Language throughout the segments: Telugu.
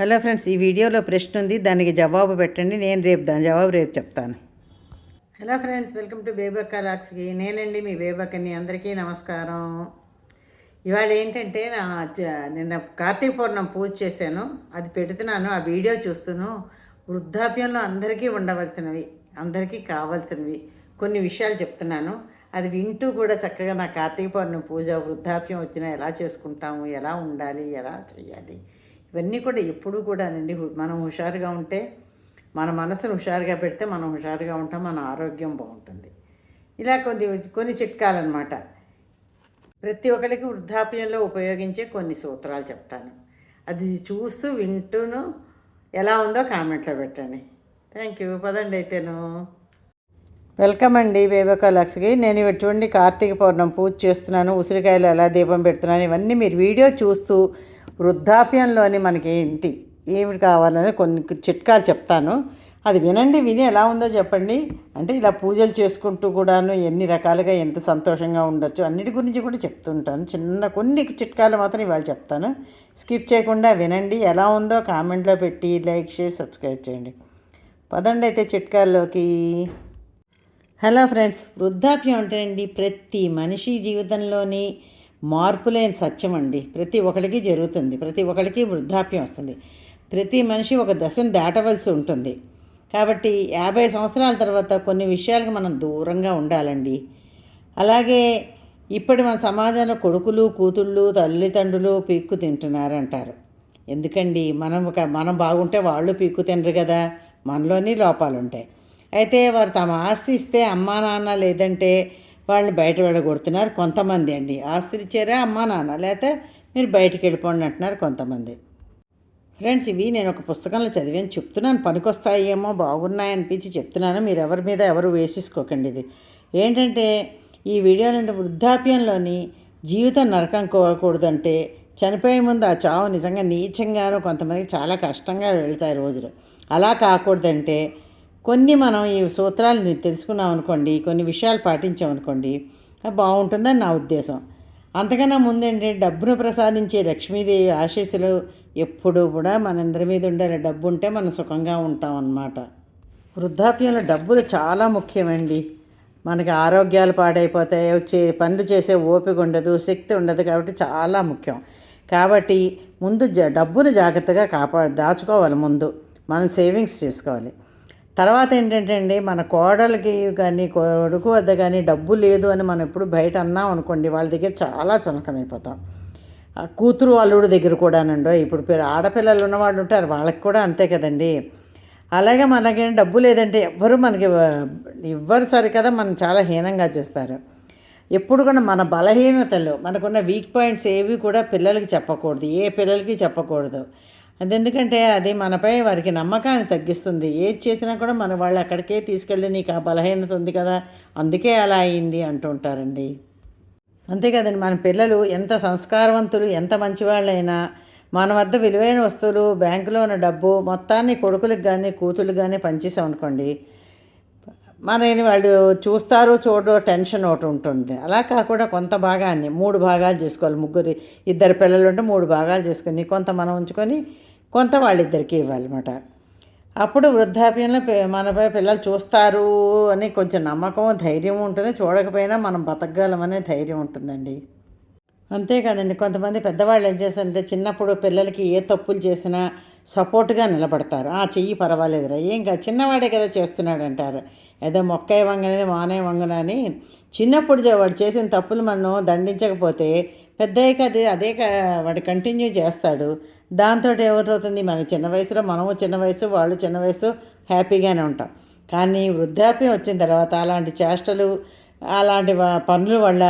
హలో ఫ్రెండ్స్ ఈ వీడియోలో ప్రశ్న ఉంది. దానికి జవాబు పెట్టండి. నేను రేపు దాని జవాబు రేపు చెప్తాను. Hello friends welcome to Bebakka లాక్స్కి నేనండి మీ బేబక్కని అందరికీ నమస్కారం. ఇవాళ ఏంటంటే నా నిన్న కార్తీక పౌర్ణం పూజ చేశాను. అది పెడుతున్నాను ఆ వీడియో చూస్తును. వృద్ధాప్యంలో అందరికీ ఉండవలసినవి అందరికీ కావాల్సినవి కొన్ని విషయాలు చెప్తున్నాను. అది వింటూ కూడా చక్కగా నా కార్తీక పౌర్ణమి పూజ వృద్ధాప్యం వచ్చినా ఎలా చేసుకుంటాము ఎలా ఉండాలి ఎలా చేయాలి ఇవన్నీ కూడా ఎప్పుడూ కూడానండి హు- మనం హుషారుగా ఉంటే మన మనసును హుషారుగా పెడితే మనం హుషారుగా ఉంటాం మన ఆరోగ్యం బాగుంటుంది. ఇలా కొన్ని కొన్ని చిట్కాలన్నమాట. ప్రతి ఒక్కరికి వృద్ధాప్యంలో ఉపయోగించే కొన్ని సూత్రాలు చెప్తాను. అది చూస్తూ వింటూను ఎలా ఉందో కామెంట్లో పెట్టండి. Thank you. పదండి అయితేను. వెల్కమ్ అండి బేబక నేను ఇవి చూడండి కార్తీక పౌర్ణం పూజ చేస్తున్నాను ఉసిరికాయలు ఎలా దీపం పెడుతున్నాను ఇవన్నీ మీరు వీడియో చూస్తూ వృద్ధాప్యంలోని మనకి ఏంటి? ఏమి కావాలని కొన్ని చిట్కాలు చెప్తాను. అది వినండి విని ఎలా ఉందో చెప్పండి. అంటే ఇలా పూజలు చేసుకుంటూ కూడాను ఎన్ని రకాలుగా ఎంత సంతోషంగా ఉండొచ్చు అన్నిటి గురించి కూడా చెప్తుంటాను. చిన్న కొన్ని చిట్కాలు మాత్రం ఇవాళ చెప్తాను. స్కిప్ చేయకుండా వినండి ఎలా ఉందో కామెంట్లో పెట్టి లైక్ చేసి సబ్స్క్రైబ్ చేయండి. పదండి అయితే చిట్కాల్లోకి. హలో ఫ్రెండ్స్ వృద్ధాప్యం అంటే అండి ప్రతి మనిషి జీవితంలోని మార్పు లేని సత్యం అండి ప్రతి ఒక్కరికి జరుగుతుంది. ప్రతి ఒక్కరికి వృద్ధాప్యం వస్తుంది. ప్రతి మనిషి ఒక దశను దాటవలసి ఉంటుంది. కాబట్టి యాభై సంవత్సరాల తర్వాత కొన్ని విషయాలకు మనం దూరంగా ఉండాలండి. అలాగే ఇప్పటి మన సమాజంలో కొడుకులు కూతుళ్ళు తల్లిదండ్రులు పీక్కు తింటున్నారంటారు. ఎందుకండి? మనం ఒక మనం బాగుంటే వాళ్ళు పీక్కు తినరు కదా. మనలోని లోపాలు ఉంటాయి అయితే వారు తమ ఆస్తి ఇస్తే అమ్మా నాన్న లేదంటే వాళ్ళని బయట వెళ్ళగొడుతున్నారు కొంతమంది అండి. ఆశ్చర్యచారా అమ్మా నాన్న లేకపోతే మీరు బయటికి వెళ్ళిపోండి అంటున్నారు కొంతమంది. ఫ్రెండ్స్ ఇవి నేను ఒక పుస్తకంలో చదివాను. చెప్తున్నాను పనికొస్తాయేమో బాగున్నాయనిపించి చెప్తున్నాను. మీరు ఎవరి మీద ఎవరు వేసేసుకోకండి ఇది. ఏంటంటే ఈ వీడియోలంటే వృద్ధాప్యంలోని జీవితం నరకం కోకూడదంటే చనిపోయే ముందు ఆ చావు నిజంగా నీచంగాను కొంతమందికి చాలా కష్టంగా వెళ్తాయి రోజులు. అలా కాకూడదంటే కొన్ని మనం ఈ సూత్రాలని తెలుసుకున్నాం అనుకోండి కొన్ని విషయాలు పాటించామనుకోండి బాగుంటుందని నా ఉద్దేశం. అంతకన్నా ముందేంటి డబ్బును ప్రసాదించే లక్ష్మీదేవి ఆశీస్సులు ఎప్పుడూ కూడా మనందరి మీద ఉండాలి. డబ్బు ఉంటే మనం సుఖంగా ఉంటాం అన్నమాట. వృద్ధాప్యంలో డబ్బులు చాలా ముఖ్యమండి. మనకి ఆరోగ్యాలు పాడైపోతాయి వచ్చే పనులు చేసే ఓపిక ఉండదు శక్తి ఉండదు కాబట్టి చాలా ముఖ్యం. కాబట్టి ముందు డబ్బును జాగ్రత్తగా కాపా దాచుకోవాలి ముందు. మనం సేవింగ్స్ చేసుకోవాలి. తర్వాత ఏంటంటే అండి మన కోడలకి కానీ కొడుకు వద్ద కానీ డబ్బు లేదు అని మనం ఎప్పుడు బయట అన్నాం అనుకోండి వాళ్ళ దగ్గర చాలా చునకమైపోతాం కూతురు అల్లుడు దగ్గర కూడానండో ఇప్పుడు ఆడపిల్లలు ఉన్నవాళ్ళు ఉంటారు వాళ్ళకి కూడా అంతే కదండి. అలాగే మనకి డబ్బు లేదంటే ఎవ్వరు మనకి ఇవ్వరు సరి కదా మనం చాలా హీనంగా చూస్తారు. ఎప్పుడు కూడా మన బలహీనతలు మనకున్న వీక్ పాయింట్స్ ఏవి కూడా పిల్లలకి చెప్పకూడదు ఏ పిల్లలకి చెప్పకూడదు. అది ఎందుకంటే అది మనపై వారికి నమ్మకాన్ని తగ్గిస్తుంది. ఏది చేసినా కూడా మన వాళ్ళు అక్కడికే తీసుకెళ్ళి నీకు ఆ బలహీనత ఉంది కదా అందుకే అలా అయింది అంటుంటారండి. అంతే కదండి మన పిల్లలు ఎంత సంస్కారవంతులు ఎంత మంచివాళ్ళైనా మన వద్ద విలువైన వస్తువులు బ్యాంకులో ఉన్న డబ్బు మొత్తాన్ని కొడుకులకు కానీ కూతురు కానీ పంచేసామనుకోండి మనని వాళ్ళు చూస్తారు చూడో టెన్షన్ ఒకటి ఉంటుంది. అలా కాకుండా కొంత భాగాన్ని మూడు భాగాలు చేసుకోవాలి. ముగ్గురు ఇద్దరు పిల్లలు ఉంటే మూడు భాగాలు చేసుకొని కొంత మనం ఉంచుకొని కొంత వాళ్ళిద్దరికీ ఇవ్వాలన్నమాట. అప్పుడు వృద్ధాప్యంలో మనపై పిల్లలు చూస్తారు అని కొంచెం నమ్మకం ధైర్యం ఉంటుంది. చూడకపోయినా మనం బతకగలమనే ధైర్యం ఉంటుందండి. అంతేకాదండి కొంతమంది పెద్దవాళ్ళు ఏం చేస్తారంటే చిన్నప్పుడు పిల్లలకి ఏ తప్పులు చేసినా సపోర్ట్గా నిలబడతారు. ఆ చెయ్యి పర్వాలేదురా. ఏం కాదు. చిన్నవాడే కదా చేస్తున్నాడు అంటారు ఏదో మొక్కే వంగనేది మానే వంగన అని చిన్నప్పుడు వాడు చేసిన తప్పులు మనం దండించకపోతే పెద్దయ్యాక అదే అదే వాడు కంటిన్యూ చేస్తాడు. దాంతో ఏమవుతుంది? మనకి చిన్న వయసులో మనము చిన్న వయసు వాళ్ళు చిన్న వయసు హ్యాపీగానే ఉంటాం. కానీ వృద్ధాప్యం వచ్చిన తర్వాత అలాంటి చేష్టలు అలాంటి పనుల వల్ల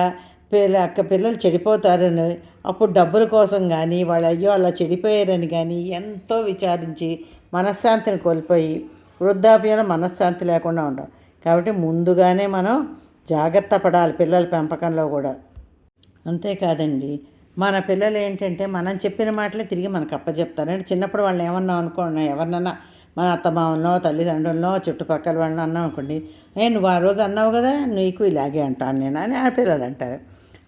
పిల్ల అక్క పిల్లలు చెడిపోతారని అప్పుడు డబ్బుల కోసం కానీ వాళ్ళు అయ్యో అలా చెడిపోయారని కానీ ఎంతో విచారించి మనశ్శాంతిని కోల్పోయి వృద్ధాప్యంలో మనశ్శాంతి లేకుండా ఉంటాం కాబట్టి ముందుగానే మనం జాగ్రత్త పడాలి పిల్లల పెంపకంలో కూడా. అంతేకాదండి. మన పిల్లలు ఏంటంటే మనం చెప్పిన మాటలే తిరిగి మనకు అప్పచెప్తారు అంటే చిన్నప్పుడు వాళ్ళని ఏమన్నా అనుకోండి ఎవరినన్నా మన అత్తమామలో తల్లిదండ్రులనో చుట్టుపక్కల వాళ్ళని అన్నాం అనుకోండి ఏ నువ్వు ఆ రోజు అన్నావు కదా నీకు ఇలాగే అంటాను నేను అని ఆ పిల్లలు అంటారు.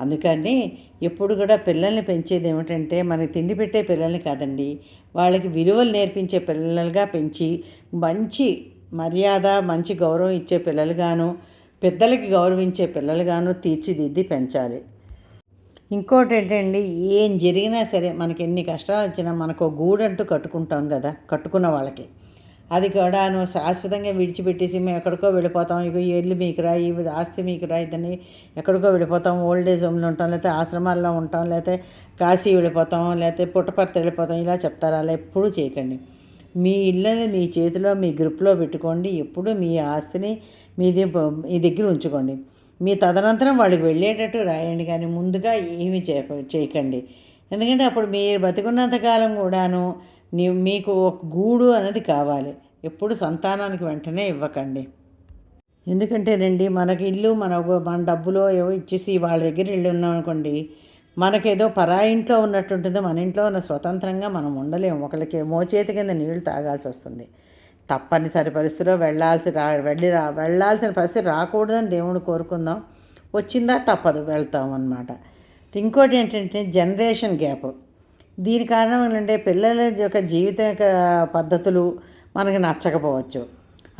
అందుకని ఎప్పుడు కూడా పిల్లల్ని పెంచేది ఏమిటంటే మనకి తిండి పెట్టే పిల్లల్ని కాదండి వాళ్ళకి విలువలు నేర్పించే పిల్లలుగా పెంచి మంచి మర్యాద మంచి గౌరవం ఇచ్చే పిల్లలుగాను పెద్దలకి గౌరవించే పిల్లలుగాను తీర్చిదిద్ది పెంచాలి. ఇంకోటి ఏంటండి ఏం జరిగినా సరే మనకి ఎన్ని కష్టాలు వచ్చినా మనకు గూడంటూ కట్టుకుంటాం కదా కట్టుకున్న వాళ్ళకి. అది కూడా నువ్వు శాశ్వతంగా విడిచిపెట్టేసి మేము ఎక్కడికో వెళ్ళిపోతాం. ఇక ఈ ఇల్లు మీకు రా ఇవి ఆస్తి మీకు రా ఇదని ఎక్కడికో వెళ్ళిపోతాం. ఓల్డ్ ఏజ్ హోమ్లో ఉంటాం లేకపోతే ఆశ్రమాల్లో ఉంటాం లేకపోతే కాశీ వెళ్ళిపోతాం లేకపోతే పుట్టపర్తి వెళ్ళిపోతాం ఇలా చెప్తారా? అలా ఎప్పుడూ చేయకండి. మీ ఇళ్ళని మీ చేతిలో మీ గ్రిప్లో పెట్టుకోండి. ఎప్పుడు మీ ఆస్తిని మీది మీ దగ్గర ఉంచుకోండి. మీ తదనంతరం వాళ్ళకి వెళ్ళేటట్టు రాయండి కానీ ముందుగా ఏమి చేయకండి. ఎందుకంటే అప్పుడు మీరు బతికున్నంతకాలం కూడాను మీకు ఒక గూడు అనేది కావాలి. ఎప్పుడు సంతానానికి వెంటనే ఇవ్వకండి. ఎందుకంటేనండి మనకి ఇల్లు మన మన డబ్బులో ఏవో ఇచ్చేసి వాళ్ళ దగ్గర ఇల్లు ఉన్నాం అనుకోండి మనకేదో పరాయి ఇంట్లో ఉన్నట్టుంటుంది. మన ఇంట్లో ఉన్న స్వతంత్రంగా మనం ఉండలేము. ఒకరికి మోచేతి కింద నీళ్ళు తాగాల్సి వస్తుంది. తప్పనిసరి పరిస్థితిలో వెళ్ళాల్సి రా వెళ్ళి రా వెళ్ళాల్సిన పరిస్థితి రాకూడదని దేవుడు కోరుకుందాం. వచ్చిందా తప్పదు వెళ్తాం అన్నమాట. ఇంకోటి ఏంటంటే జనరేషన్ గ్యాప్. దీని కారణం ఏంటంటే పిల్లల యొక్క జీవిత పద్ధతులు మనకి నచ్చకపోవచ్చు.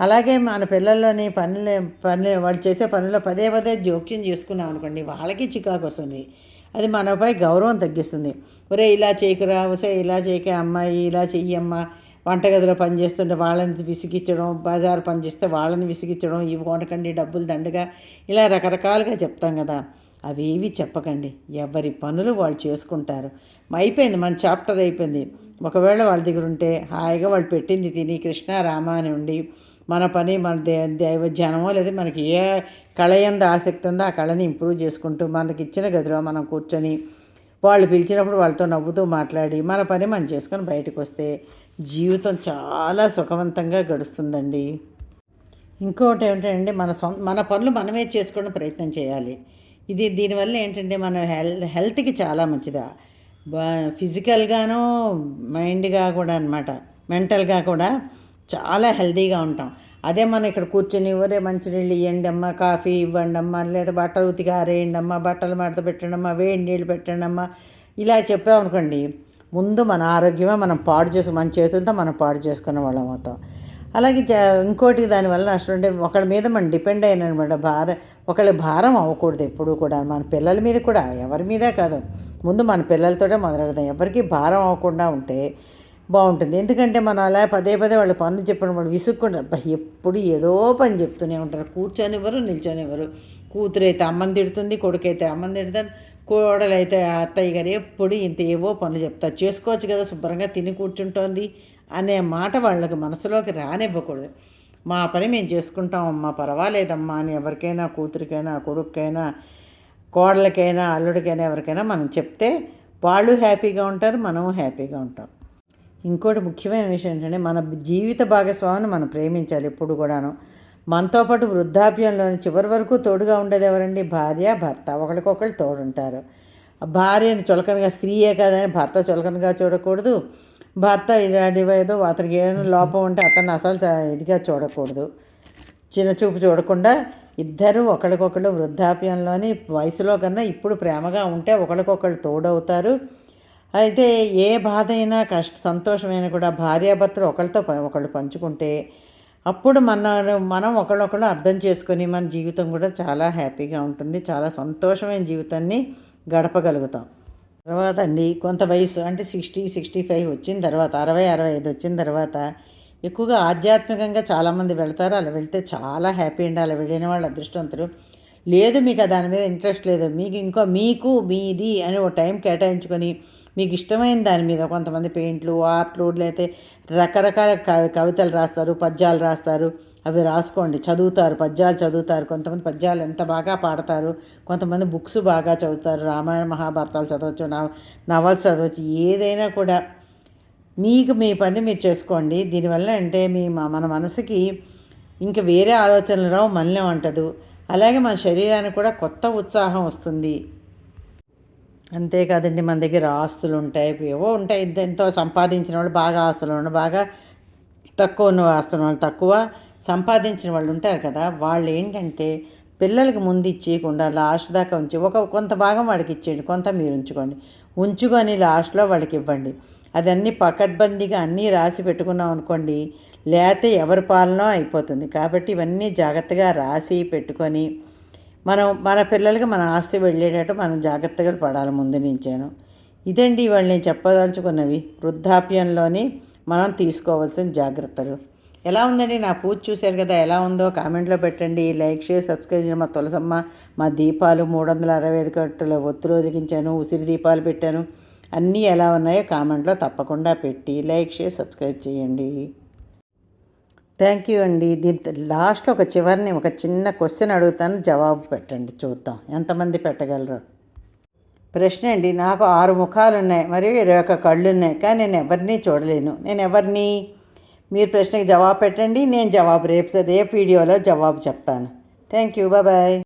అలాగే మన పిల్లల్లోని పనులు పనులు వాళ్ళు చేసే పనుల్లో పదే పదే జోక్యం చేసుకున్నాం అనుకోండి వాళ్ళకి చికాకు వస్తుంది. అది మనపై గౌరవం తగ్గిస్తుంది. ఒరే ఇలా చేయకురా ఒసే ఇలా చేయక అమ్మాయి ఇలా చెయ్యమ్మా వంటగదిలో పని చేస్తుంటే వాళ్ళని విసిగించడం బజారు పనిచేస్తే వాళ్ళని విసిగించడం ఇవి కొనకండి డబ్బులు దండగా ఇలా రకరకాలుగా చెప్తాం కదా. అవేవి చెప్పకండి. ఎవరి పనులు వాళ్ళు చేసుకుంటారు. అయిపోయింది మన చాప్టర్ అయిపోయింది. ఒకవేళ వాళ్ళ దగ్గర ఉంటే హాయిగా వాళ్ళు పెట్టింది తిని కృష్ణ రామ అని ఉండి మన పని మన దే దైవ జనమో లేదా మనకి ఏ కళ ఎందు ఆసక్తి ఉందో ఆ కళని ఇంప్రూవ్ చేసుకుంటూ మనకి ఇచ్చిన గదిలో మనం కూర్చొని వాళ్ళు పిలిచినప్పుడు వాళ్ళతో నవ్వుతూ మాట్లాడి మన పని మనం చేసుకొని బయటకు వస్తే జీవితం చాలా సుఖవంతంగా గడుస్తుందండి. ఇంకోటి ఏమిటంటే మన సొంత మన పనులు మనమే చేసుకోవడం ప్రయత్నం చేయాలి. ఇది దీనివల్ల ఏంటంటే మన హెల్త్ హెల్త్కి చాలా మంచిది. ఫిజికల్గాను మైండ్గా కూడా అనమాట మెంటల్గా కూడా చాలా హెల్తీగా ఉంటాం. అదే మనం ఇక్కడ కూర్చొని ఒరే మంచినీళ్ళు ఇవ్వండి అమ్మ కాఫీ ఇవ్వండి అమ్మ లేదా బట్టలు ఉతికి ఆరేయండి అమ్మ బట్టలు మడత పెట్టండి అమ్మ వేడి నీళ్ళు పెట్టండి అమ్మ ఇలా చెప్పామనుకోండి ముందు మన ఆరోగ్యమే మనం పాడు చేసి మన చేతులతో మనం పాడు చేసుకున్న వాళ్ళం అవుతాం. అలాగే ఇంకోటి దానివల్ల నష్టం అంటే ఒకళ్ళ మీద మనం డిపెండ్ అయినమాట. భారం ఒకళ్ళ భారం అవ్వకూడదు ఎప్పుడు కూడా. మన పిల్లల మీద కూడా ఎవరి మీదే కాదు. ముందు మన పిల్లలతోటే మొదలెడదాం. ఎవరికి భారం అవ్వకుండా ఉంటే బాగుంటుంది. ఎందుకంటే మనం అలా పదే పదే వాళ్ళ పనులు చెప్పిన వాళ్ళు విసుక్కుండా ఎప్పుడు ఏదో పని చెప్తూనే ఉంటారు. కూర్చొనివ్వరు నిల్చొనివ్వరు. కూతురు అయితే అమ్మని తిడుతుంది కొడుకు అయితే అమ్మని తిడతారు. కోడలు అయితే అత్తయ్య గారు ఎప్పుడు ఇంత ఏవో పనులు చెప్తారు చేసుకోవచ్చు కదా శుభ్రంగా తిని కూర్చుంటోంది అనే మాట వాళ్ళకి మనసులోకి రానివ్వకూడదు. మా పని మేము చేసుకుంటాం అమ్మా పర్వాలేదమ్మా అని ఎవరికైనా కూతురికైనా కొడుక్కైనా కోడలకైనా అల్లుడికైనా ఎవరికైనా మనం చెప్తే వాళ్ళు హ్యాపీగా ఉంటారు మనము హ్యాపీగా ఉంటాం. ఇంకోటి ముఖ్యమైన విషయం ఏంటంటే మన జీవిత భాగస్వామిని మనం ప్రేమించాలి ఎప్పుడు కూడాను. మనతో పాటు వృద్ధాప్యంలోని చివరి వరకు తోడుగా ఉండేది ఎవరండి? భార్య భర్త. ఒకరికొకరు తోడుంటారు. భార్యను చులకనగా స్త్రీయే కాదని భర్త చులకనగా చూడకూడదు. భర్త ఇలాంటివేదో అతనికి ఏదైనా లోపం ఉంటే అతన్ని అసలు ఇదిగా చూడకూడదు. చిన్న చూపు చూడకుండా ఇద్దరు ఒకరికొకరు వృద్ధాప్యంలోని వయసులో కన్నా ఇప్పుడు ప్రేమగా ఉంటే ఒకరికొకరు తోడవుతారు. అయితే ఏ బాధ అయినా కష్ట సంతోషమైన కూడా భార్యాభర్తలు ఒకరితో ఒకళ్ళు పంచుకుంటే అప్పుడు మన మనం ఒకళ్ళొకళ్ళు అర్థం చేసుకొని మన జీవితం కూడా చాలా హ్యాపీగా ఉంటుంది. చాలా సంతోషమైన జీవితాన్ని గడపగలుగుతాం. తర్వాత అండి కొంత వయసు అంటే సిక్స్టీ సిక్స్టీ ఫైవ్ వచ్చిన తర్వాత అరవై అరవై ఐదు వచ్చిన తర్వాత ఎక్కువగా ఆధ్యాత్మికంగా చాలామంది వెళ్తారు. అలా వెళ్తే చాలా హ్యాపీ అండి. అలా వెళ్ళిన వాళ్ళు అదృష్టవంతులు. లేదు మీకు దాని మీద ఇంట్రెస్ట్ లేదు. మీకు ఇంకో మీకు మీది అని ఒక టైం కేటాయించుకొని మీకు ఇష్టమైన దాని మీద కొంతమంది పెయింట్లు ఆర్ట్లు లేకపోతే రకరకాల కవితలు రాస్తారు పద్యాలు రాస్తారు. అవి రాసుకోండి. చదువుతారు పద్యాలు చదువుతారు. కొంతమంది పద్యాలు ఎంత బాగా పాడతారు. కొంతమంది బుక్స్ బాగా చదువుతారు. రామాయణ మహాభారతాలు చదవచ్చు నవ నవల్స్ చదవచ్చు ఏదైనా కూడా. మీకు మీ పని మీరు చేసుకోండి. దీనివల్ల అంటే మీ మన మనసుకి ఇంకా వేరే ఆలోచనలు రావు మళ్ళీ ఉంటదు అలాగే మన శరీరానికి కూడా కొత్త ఉత్సాహం వస్తుంది. అంతేకాదండి మన దగ్గర ఆస్తులు ఉంటాయి. ఏవో ఉంటాయి. ఎంతో సంపాదించిన వాళ్ళు బాగా ఆస్తులు ఉన్న బాగా తక్కువ ఉన్న ఆస్తులు వాళ్ళు తక్కువ సంపాదించిన వాళ్ళు ఉంటారు కదా. వాళ్ళు ఏంటంటే పిల్లలకి ముందు ఇచ్చేయకుండా లాస్ట్ దాకా ఉంచి ఒక కొంత భాగం వాళ్ళకి ఇచ్చేయండి. కొంత మీరు ఉంచుకోండి. ఉంచుకొని లాస్ట్లో వాళ్ళకి ఇవ్వండి. అదన్నీ పకడ్బందీగా అన్నీ రాసి పెట్టుకున్నాం అనుకోండి లేతే ఎవరి పాలనో అయిపోతుంది. కాబట్టి ఇవన్నీ జాగ్రత్తగా రాసి పెట్టుకొని మనం మన పిల్లలకి మన ఆస్తి వెళ్ళేటట్టు మనం జాగ్రత్తగా పడాలి ముందు నుంచాను. ఇదండి ఇవాళ నేను చెప్పదలుచుకున్నవి. వృద్ధాప్యంలోని మనం తీసుకోవాల్సిన జాగ్రత్తలు. ఎలా ఉందండి? నా పూజ చూశారు కదా ఎలా ఉందో కామెంట్లో పెట్టండి. లైక్ షేర్ సబ్స్క్రైబ్ చేయడం మా తులసమ్మ. మా దీపాలు మూడు వందల అరవై ఐదు కట్టలు ఒత్తులు ఒదిగించాను ఉసిరి దీపాలు పెట్టాను. అన్నీ ఎలా ఉన్నాయో కామెంట్లో తప్పకుండా పెట్టి లైక్ షేర్ సబ్స్క్రైబ్ చేయండి. థ్యాంక్ యూ అండి. దీని లాస్ట్లో ఒక చివరిని ఒక చిన్న క్వశ్చన్ అడుగుతాను జవాబు పెట్టండి చూద్దాం. ఎంతమంది పెట్టగలరు? ప్రశ్న అండి నాకు ఆరు ముఖాలు ఉన్నాయి మరియు ఇరవై ఒక కళ్ళు ఉన్నాయి కానీ నేను ఎవరిని చూడలేను. నేను ఎవరిని? మీరు ప్రశ్నకి జవాబు పెట్టండి నేను జవాబు రేపు రేపు వీడియోలో జవాబు చెప్తాను. Thank you bye